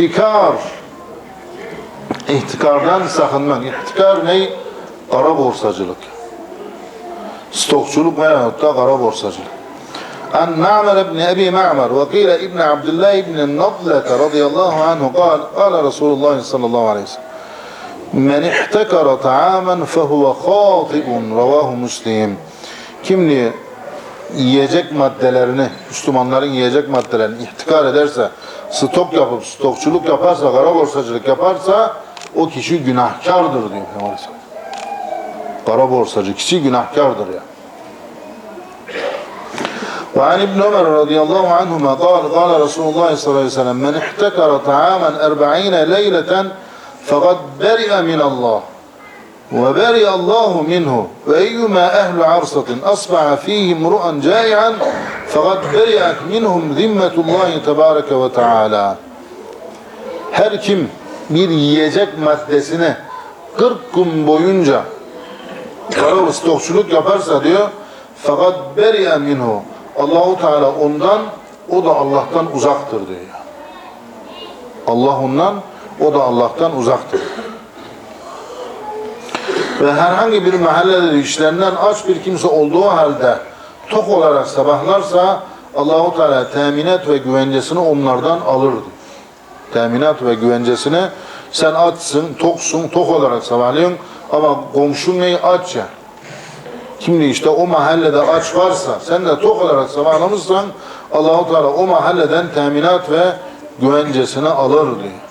İhtikar. İhtikardan sakınmak. İhtikar ne? Kara borsacılık. Stokçuluk veyahut da kara borsacılık. عن معمر بن أبي معمر وقيل ابن عبد الله بن النضلة رضي الله عنه قال قال رسول الله صلى الله عليه وسلم Men ihtekara ta'amen fehuve khatibun ravahu muslim. Kim yiyecek maddelerini, Müslümanların yiyecek maddelerini ihtikar ederse, stok yapıp stokçuluk yaparsa, kara borsacılık yaparsa o kişi günahkardır diyor Peygamber Aleyhisselam. Kara borsacı kişi günahkardır ya. وعن ابن عمر رضي الله عنهما قال قال رسول الله صلى الله عليه وسلم من احتكر طعاما أربعين ليلة فقد برئ من الله وبرئ الله منه وأيما أهل عرصة أصبح فيه امرؤا جائعا Fakat beriyat minhum zimmetullahi tebareke ve teala. Her kim bir yiyecek maddesine 40 gün boyunca para stokçuluk yaparsa diyor fakat beriye minhu Allahu Teala ondan o da Allah'tan uzaktır diyor. Allah ondan o da Allah'tan uzaktır. Ve herhangi bir mahallede işlerinden aç bir kimse olduğu halde tok olarak sabahlarsa Allahu Teala teminat ve güvencesini onlardan alır. Teminat ve güvencesini sen açsın, toksun, tok olarak sabahlıyorsun ama komşun neyi aç ya. Şimdi işte o mahallede aç varsa sen de tok olarak sabahlamışsan Allahu Teala o mahalleden teminat ve güvencesini alır diyor.